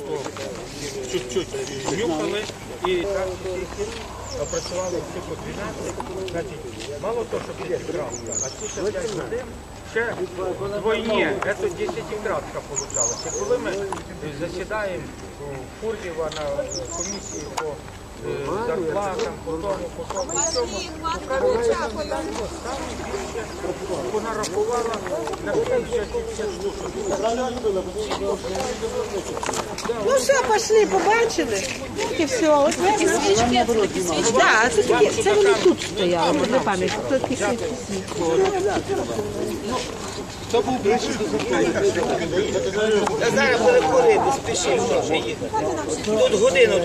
просто чуть-чуть нюхали і так опрацювали всі по 12. Значить, мало того, що 10 кратка, а ці ще 5 годин ще двойні, це 10 кратка вийшла. Коли ми засідаємо у Фурдіва на комісії по більше понарахувала на 50 штук. Ну все, пошли, побачили. І все. От Такі свічки, такі свічки. Це, такі, вони тут стояли, не пам'ять. Та зараз перекурити, спіши, що їде. Тут годину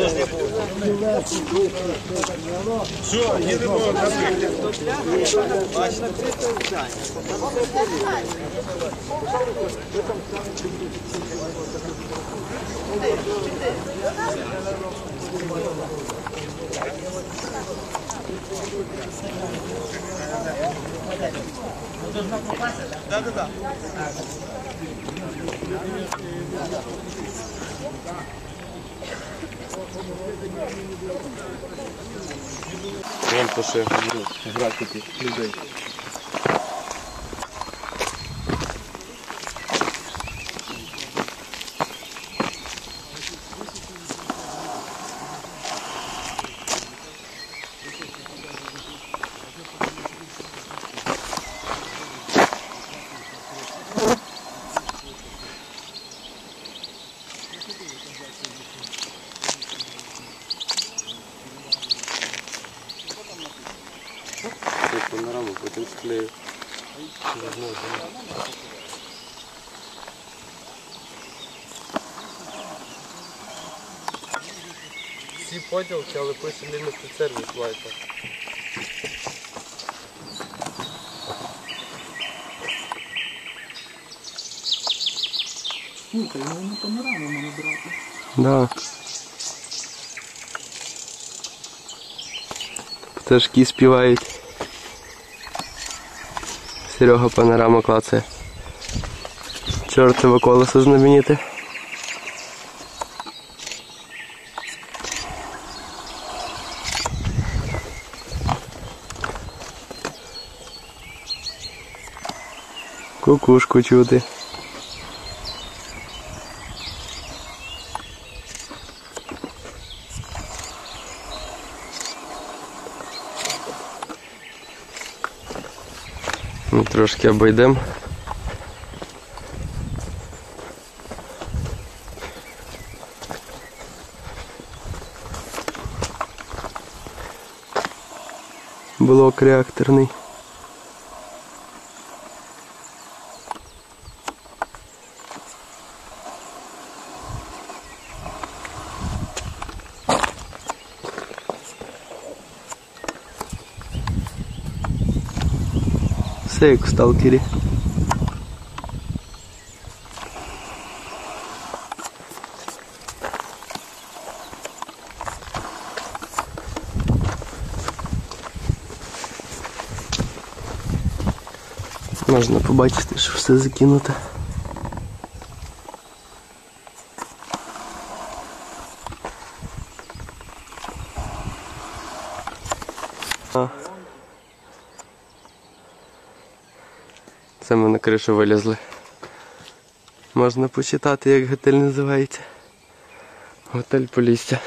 должны да. Вон пише графіки людей. Тут панораму, потім склею. Всі поділки, але пише limited service Wi-Fi. Да. Пташки співають. Серега панорама клацає. Чортове колесо знамените. Кукушку чути. Ми трошки обійдемо. Блок реакторний. Все як в сталкері. Можна побачити, що все закинуте. А. Це ми на кришу вилізли. Можна почитати, як готель називається. Готель Полісся.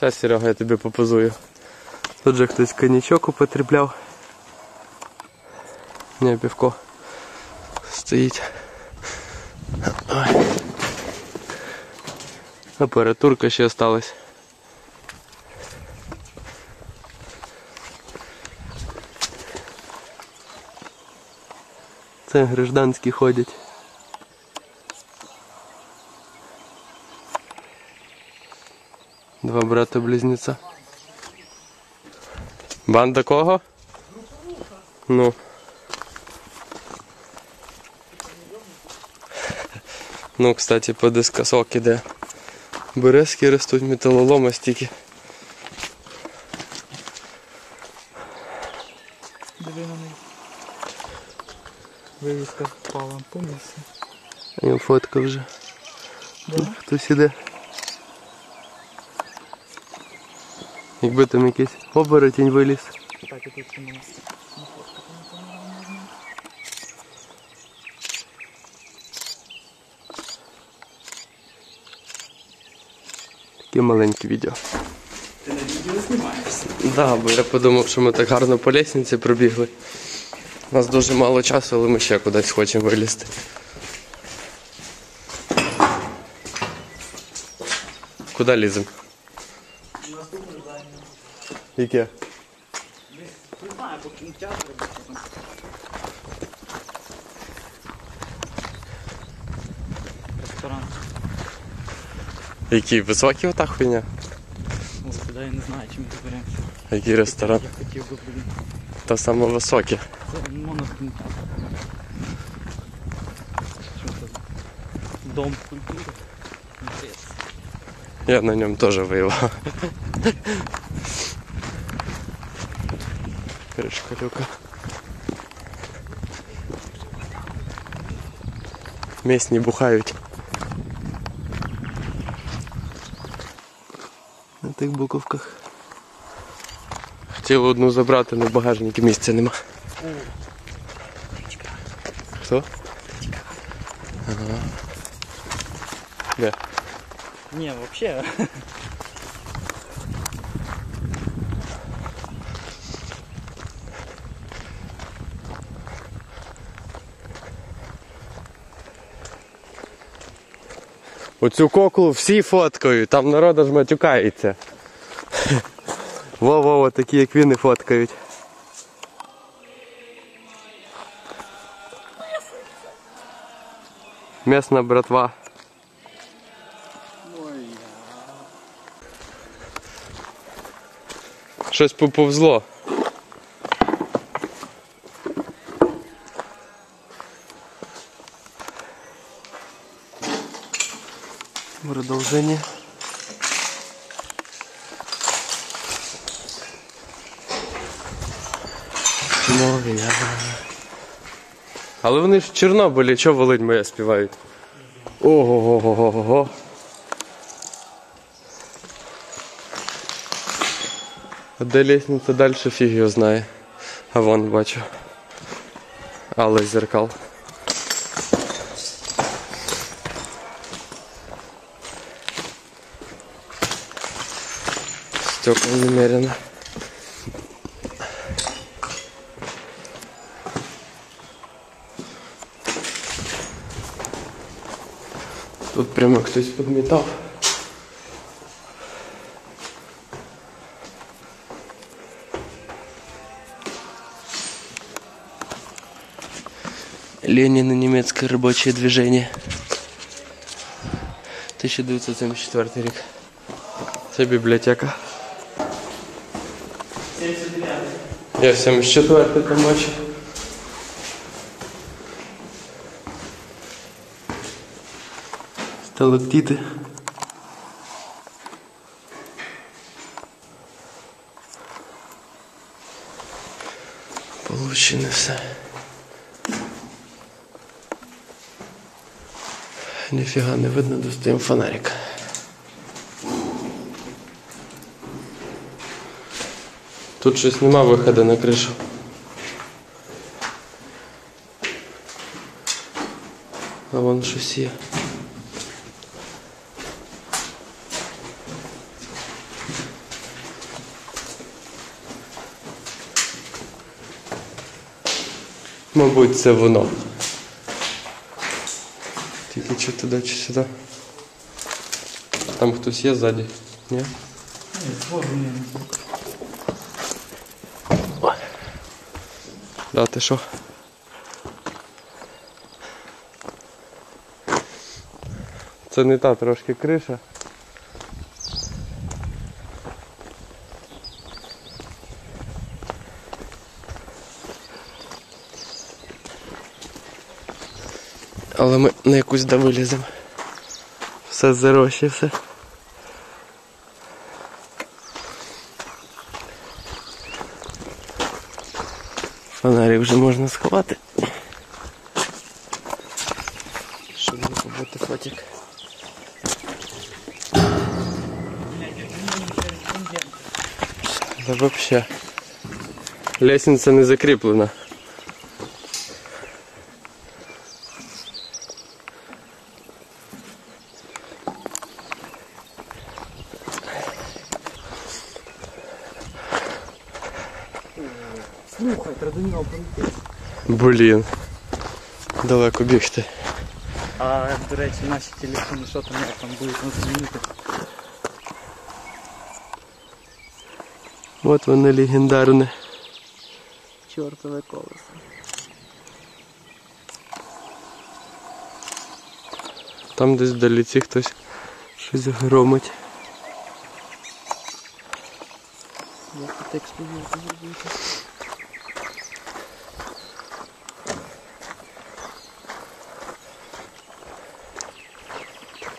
Зараз, Серега, я тобі попозую. Тут же хтось коньячок употребляв. Не, півко стоїть. Ой. Апаратурка ще осталась. Це гражданські ходять. Два брата-близнеца. Банда кого? Ну. Ну, кстати, по дискосок іде. Березки ростуть, металолома стільки. Диви на них. Впала. Я фотка вже. Хтось іде. Якби там якийсь оборотень виліз. Так, який там у нас. Таке маленьке відео. Ти на відео знімаєшся? Так, да, бо я подумав, що ми так гарно по лестниці пробігли. У нас дуже мало часу, але ми ще кудись хочемо вилізти. Куди ліземо? Яке? Ресторан. Який високий ота хуйня? Ну, я не знаю, чим ми доберемося. А Який ресторан? Я хотів би, блін. Та саме високе. Це монокультура. Що це? Дом культури. Інтерес. Я на ньому теж воював. Кришка люка. Місні бухають. На тих буковках. Хотів одну забрати, але в багажнику місця нема. Хто? Ага. Де? Ні, взагалі. Оцю коклу всі фоткають, там народ аж матюкається. Во-во, такі як він і фоткають. местная братва. Щось поповзло. Продолжение. Новый. Але вони ж в Чорнобилі, чого Волинь моя співають? Ого-го-го-го-го. А де лестниця далі фіг його знає. А вон бачу. Але зеркал. Стекла немерено. Тут прямо хтось підмітав. Ленин и немецкое рабочее движение. 1974 рік. Це бібліотека. Я 74 там бачу. Сталактити. Получено все. Ніфіга не видно, достаємо фонарик. Тут щось нема виходу на кришу. А вон щось є. Мабуть, це воно. Тільки чи туди, чи сюди. Там хтось є ззаді? Ні? Да, ти що? Це не та трошки криша. але ми на якусь да виліземо. Все зарощі, все. Фонарик вже можна сховати. Щоб не побути фотик. Да вообще. Лестница не закреплена. Блін. Далеко бігти. А, до речі, наші телефони, що там, як там будуть нас змінити? От воно легендарне. Чортове колесо. Там десь вдаліці хтось щось громить. Як тут експлодувати зробити?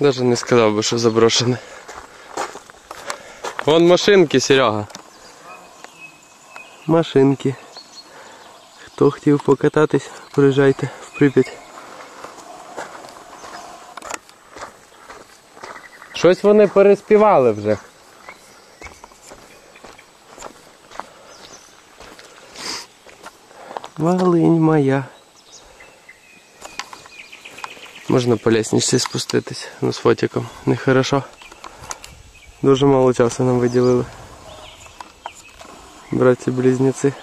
Даже не сказав би, що заброшене. Вон машинки, Серега. Машинки. Хто хотів покататись, приїжджайте в Прип'ять. Щось вони переспівали вже. Волинь моя. Можна по лестниці спуститись, ну з фотиком. Нехорошо. Дуже мало часу нам виділили. Братці близнеці.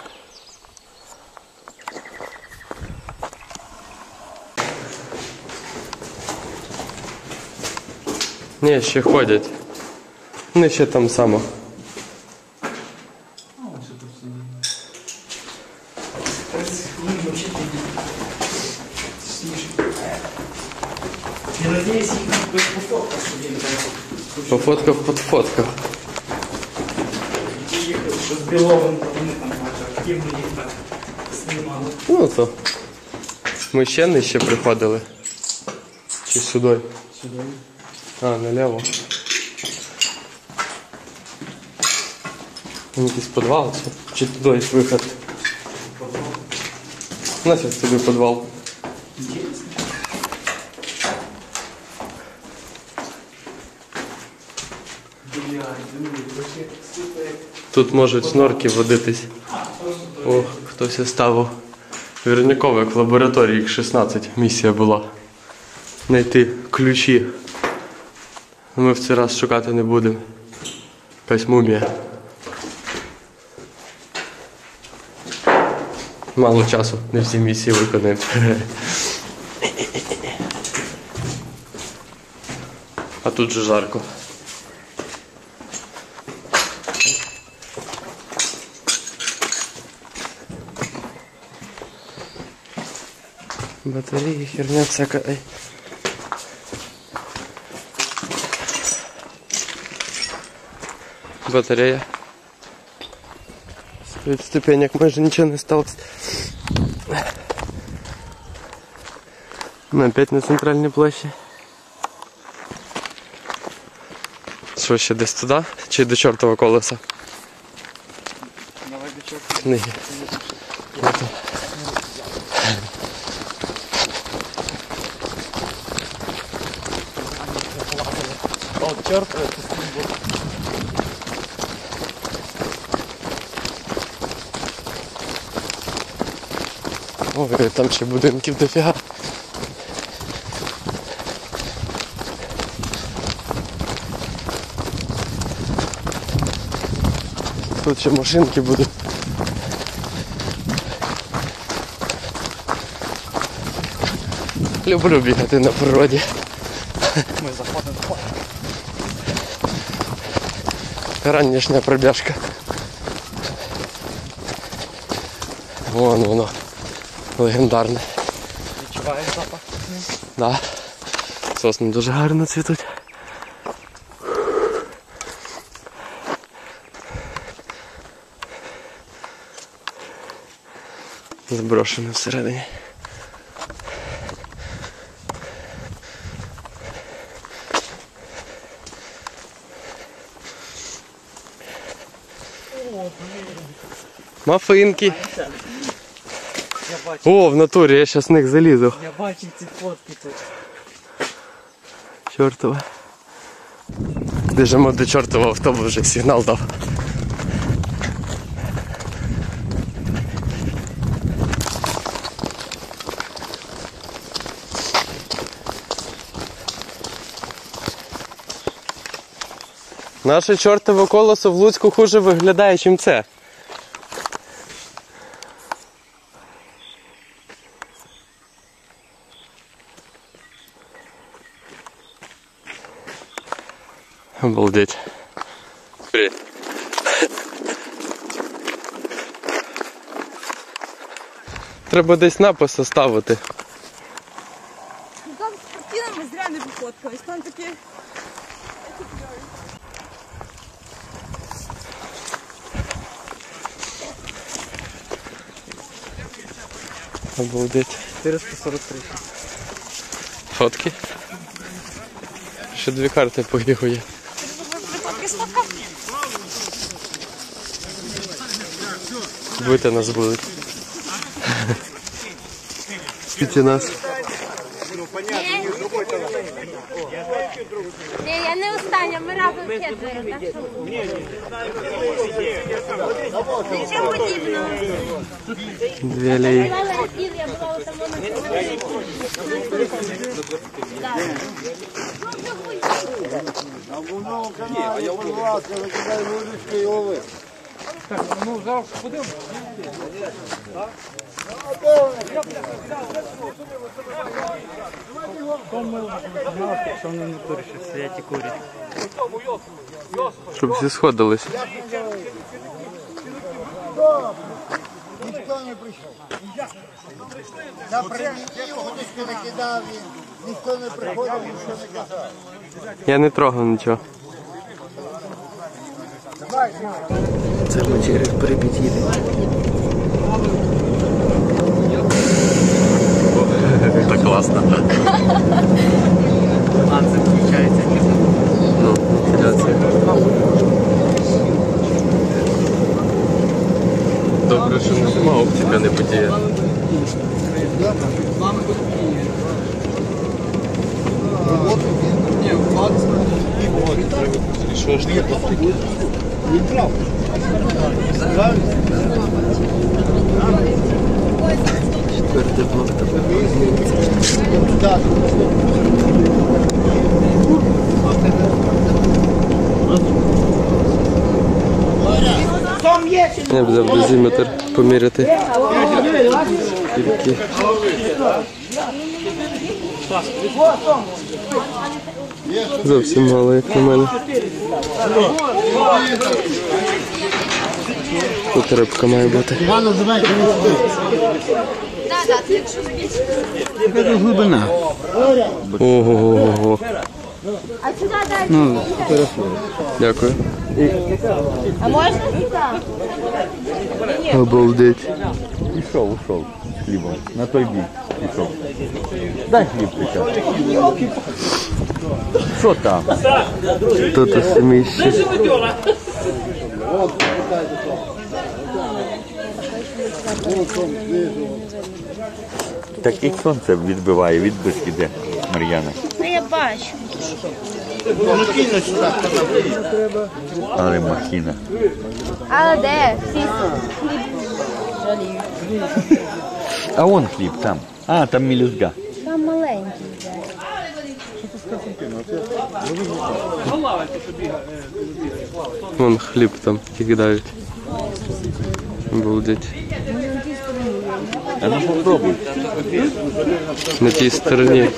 Ні, ще ходять. Вони ще там само. Я надіюсь, їх хтось пофоткав, що він там Пофоткав, подфоткав. з Біловим, їх знімали. Ну то. Ми ще нижче приходили. Чи сюди? Сюди. А, наліво. Якийсь підвал чи, чи туди є виход? Нафіг тобі підвал. Тут можуть снорки водитись. О, хтось оставив. Вірняково, як в лабораторії їх 16 місія була. Знайти ключі. Ми в цей раз шукати не будемо. Якась мумія. Мало часу, не всі місії виконаємо. А тут же жарко. Батареї, херня всяка. Ай. Батарея. Від ступенек майже нічого не сталося. Ми опять на центральній площі. Що ще десь туди? Чи до чортова колеса? Давай до чого. Книги. Ото. О, чортове, це стрімбо. Ой, там ще будинків дофіга. Тут ще машинки будуть. Люблю бігати на природі. Ми заходимо. Ранішня пробіжка. Вон воно. Легендарне. Відчуваєш запах? Да. Сосни дуже гарно цвітуть. Зброшено всередині. мафинки. О, в натурі, я зараз в них залізу. Я бачив ці фотки тут. Чортова. Біжимо до чортового автобус вже сигнал дав. Наше чортове колесо в Луцьку хуже виглядає, чим це. Обалдеть. Привіт. Треба десь напис оставити. Там з картинами зря не виходкались. Там такі Обалдеть. 443. Фотки. Ще дві карти Бити нас будуть. Скільки нас? Ні, я не остання, ми разом четверо, так що... Нічого подібного. Дві алеї. Я була у самому Що вони на турі ще стоять і курять. Щоб всі сходились. Ніхто не прийшов. На примітив не кидав він. Ніхто не приходив, ніхто не казав. Я не трогав нічого. Це ми через Прип'ять їдемо. Так класно. А, це включається. Ну, вентиляція. Добре, що не зима, оптика не подіє. Що ж таке? Четвертий блок Я б взяв дозиметр поміряти. Скільки? Зовсім мало, як на мене. Тут рибка має бути. Так, якщо Глибина. Ого-го-го. Далі. Дякую. А можна? Обалдеть. Пішов, ушов з хлібом. На той бік пішов. Дай хліб печав. Що там? Тут усе місце. Так і сонце відбиває, відбитки де, Мар'яна. Ну я бачу. Але махіна. Але де? Всі А вон хліб там. А, там мілюзга. там маленькі. Вон хліб там кидають. Обалдеть. Ну попробуй. На тій стороні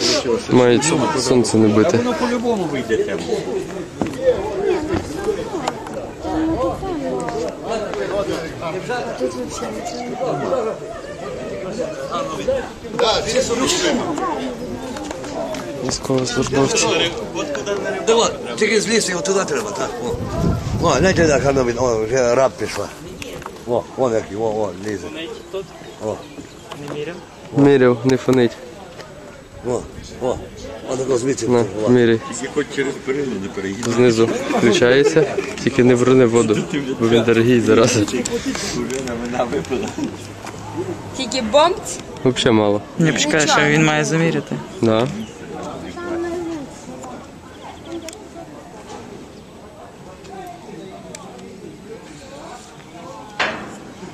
мають сонце не бити. Воно по-любому вийде темно. Військовослужбовці. Давай, тільки з лісу його туди треба, так. О, о гляньте, як воно він, о, вже раб пішла. О, вон який, о, о, лізе. Міряв, не фонить. О, о, о, такого звідси. На, міряй. Тільки хоч через перину не переїде. Знизу включається, тільки не вруни воду, бо він дорогий зараз. Вже на випила. Тільки бомбць. Взагалі мало. Не почекай, що він має заміряти. Да.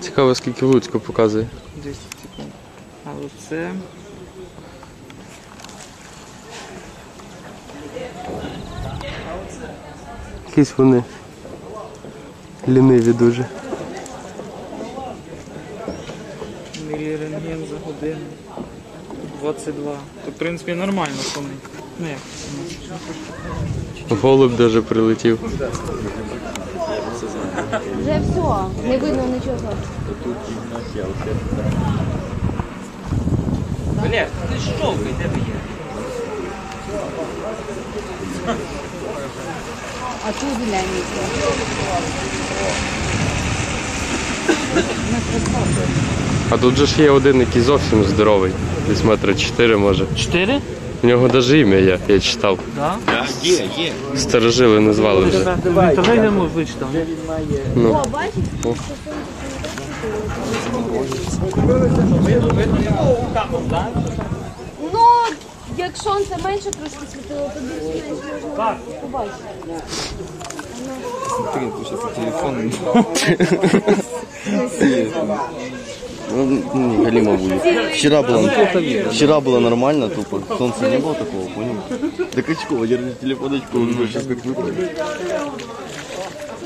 Цікаво, скільки Луцько показує. 200 секунд. А оце... якісь вони ліниві дуже. Мілірентген за годину. 22. То, в принципі, нормально вони. Ну як? Голуб даже прилетів. Вже все, не видно нічого. Олег, ти щовкай, де ви є? А тут гляньте. А тут же ж є один, який зовсім здоровий. Десь метра 4 може. Чотири? У нього навіть ім'я є, я читав. Так. Є, є. Старожили назвали вже. То вийдемо вичитав. Ну. О, бачиш? Ну, як сонце менше трошки світило, то більше-менш можна побачити. Ну, не, Галима будет. Вчера было, вчера было нормально, тупо. Солнца не было такого, понял? Так очко, держи телефон очко, он сейчас как выпадет.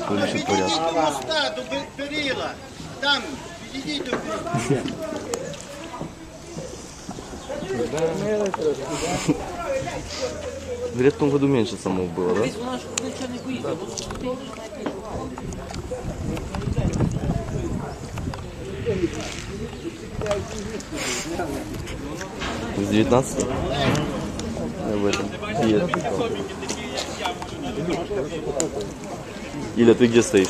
То ли все порядок. Моста до перила. Там, підійдіть до перила. Говорят, в том году меньше самов было, да? С 19 Я в этом. Нет. Ты где стоишь?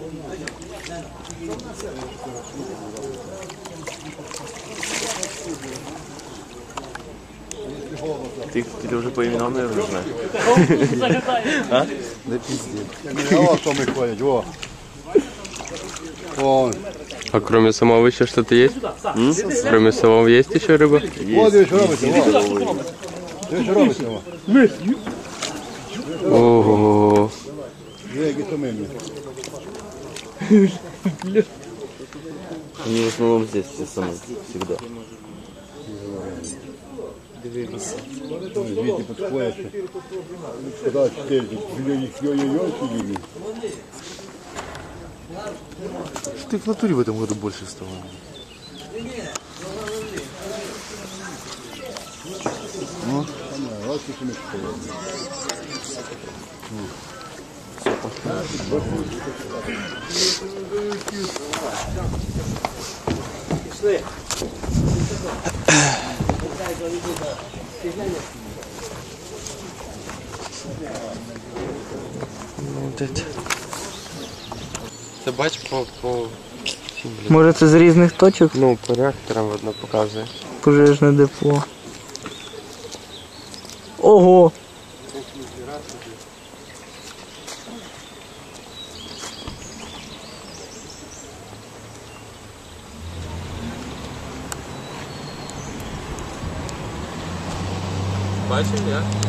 Ты, ты уже по именам, наверное, знаешь. А? Да пиздец. О, что мы ходим, о. О. А кроме самого еще что-то есть? М? Кроме самого есть еще рыба? Есть. Есть. Есть. Ого. Есть. Есть. Они в основном здесь все самые, всегда. Звідти підходять. Сказали, чотири, їх йой-йой-йой сиділи. Ты в натуре в этом году больше стало. Ось що Це бач по, по Може це з різних точок ну, по реакторам видно показує. пожежне депо. Ого! Бачив, я?